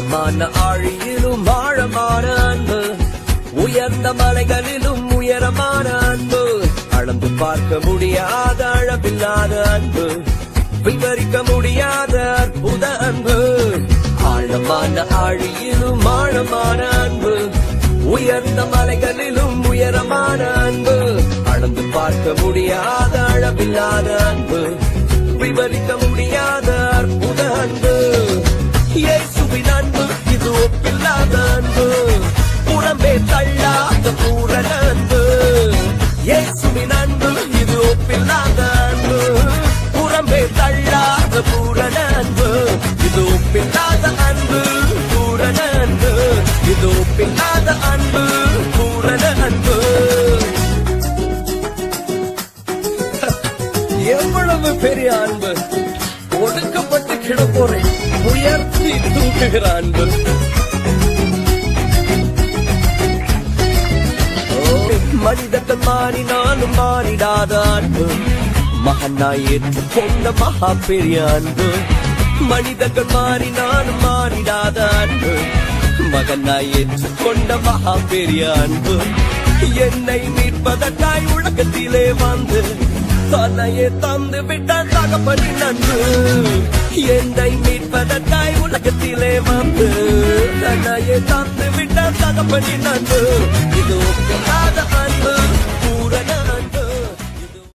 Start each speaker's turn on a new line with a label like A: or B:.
A: ஆழமான ஆழியிலும் ஆழமான அன்பு. உயர்ந்த மலைகளிலும் உயரமான அன்பு. அளந்து பார்க்க முடியாத அளவில்லாத அன்பு. விவரிக்க முடியாத அற்புத அன்பு. ஆழமான ஆழியிலும் ஆழமான அன்பு. உயர்ந்த மலைகளிலும் உயரமான அன்பு. அளந்து பார்க்க முடியாத அளவில்லாத இது ஒப்பில்லாத அன்பு. புறம்பே தள்ளாத பூரண அன்பு. இயேசுவின் அன்பு இது ஒப்பில்லாத அன்பு. புறம்பே தள்ளாத பூரண அன்பு. இது ஒப்பில்லாத அன்பு பூரண அன்பு. இது ஒப்பில்லாத அன்பு பூரண அன்பு. எவ்வளவு பெரிய அன்பு. ஒடுக்கப்பட்டு கிடப்போறேன் உயர்த்தி தூக்குகிற அன்பு ஓ, மனிதர்கள் மாறினாலும் மாறிடாத அன்பு மகனாய் ஏற்று கொண்ட மகா பெரிய அன்பு மனிதர்கள் மாறினாலும் மாறிடாத அன்பு மகனாய் ஏற்று கொண்ட மகா பெரிய அன்பு என்னை மீட்பதற்காய் உலகத்திலே வந்து தன்னையே தந்து விட்ட தகப்படி நன்று என்னை மீட்பதற்காய் உலகத்திலே வந்து. தன்னையே தந்து விட்ட தகப்படி நன்று இது ஒப்பில்லாத அன்பு.